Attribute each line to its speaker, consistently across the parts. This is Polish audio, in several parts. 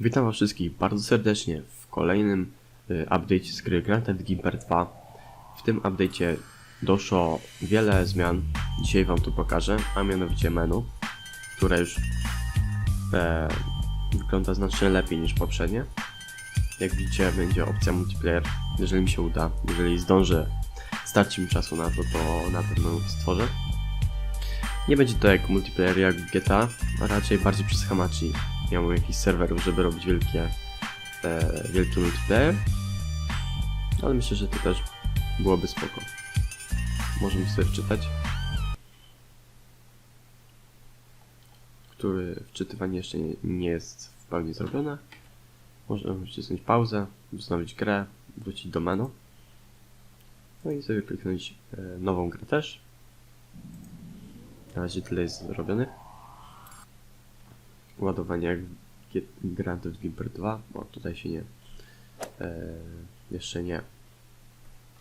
Speaker 1: Witam was wszystkich bardzo serdecznie w kolejnym y, update'cie z gry Grand Theft Gimper 2. W tym update'cie doszło wiele zmian. Dzisiaj wam to pokażę, a mianowicie menu, które już e, wygląda znacznie lepiej niż poprzednie. Jak widzicie, będzie opcja multiplayer, jeżeli mi się uda, jeżeli zdążę, starczy mi czasu na to, to na pewno stworzę. Nie będzie to jak multiplayer jak GTA, a raczej bardziej przez schemaci. Nie mam jakichś serwerów, żeby robić wielkie, e, wielki multiplayer. Ale myślę, że to też byłoby spoko. Możemy sobie wczytać. Który wczytywanie jeszcze nie, nie jest w pełni zrobione. Możemy wcisnąć pauzę, wznowić grę, wrócić do menu. No i sobie kliknąć e, nową grę też. Na razie tyle jest zrobionych. G- Grand Theft Gimper 2, bo tutaj się nie e, jeszcze nie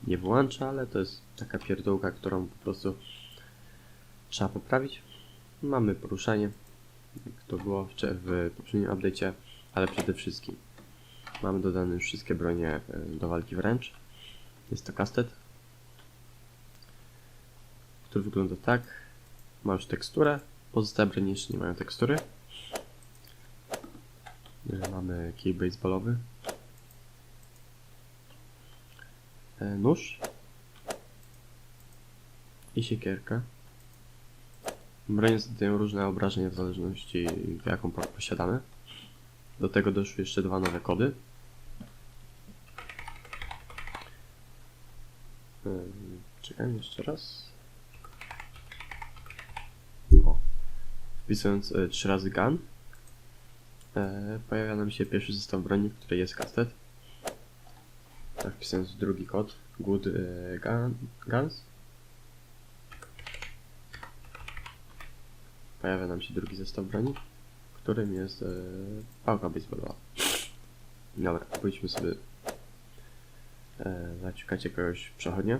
Speaker 1: nie włącza, ale to jest taka pierdółka, którą po prostu trzeba poprawić. Mamy poruszanie, jak to było w, w poprzednim update'cie, ale przede wszystkim mamy dodane wszystkie bronie e, do walki wręcz. Jest to kastet, który wygląda tak. Ma już teksturę. Pozostałe bronie jeszcze nie mają tekstury. E, Mamy kij baseballowy. E, Nóż. I siekierkę. Bronie zadają różne obrażenia w zależności jaką po- posiadamy. Do tego doszły jeszcze dwa nowe kody. Ym, Czekaj jeszcze raz. O. Wpisując e, trzy razy gun, e, pojawia nam się pierwszy zestaw broni, który jest kastet. Tak, wpisując drugi kod, good e, gun, guns. Pojawia nam się drugi zestaw broni, którym jest e, pałka baseballowa. Dobra, pójdźmy sobie e, zaciukać jakiegoś przechodnia.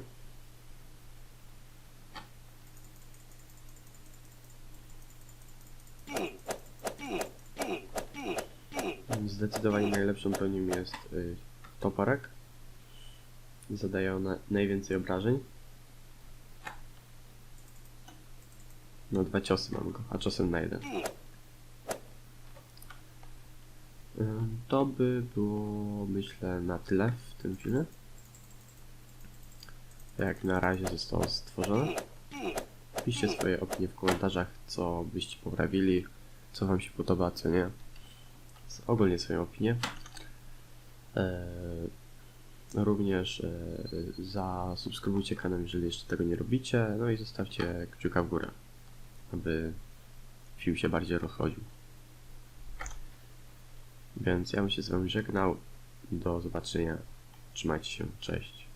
Speaker 1: Zdecydowanie najlepszą bronią jest y, toporek. Zadają na, najwięcej obrażeń. No dwa ciosy mam go, a czasem na jeden. Ym, To by było, myślę, na tyle w tym filmie. Jak na razie zostało stworzone. Piszcie swoje opinie w komentarzach, co byście poprawili, co wam się podoba, co nie. Ogólnie swoją opinię. Eee, również e, zasubskrybujcie kanał, jeżeli jeszcze tego nie robicie. No i zostawcie kciuka w górę, aby film się bardziej rozchodził. Więc ja bym się z wami żegnał. Do zobaczenia. Trzymajcie się. Cześć.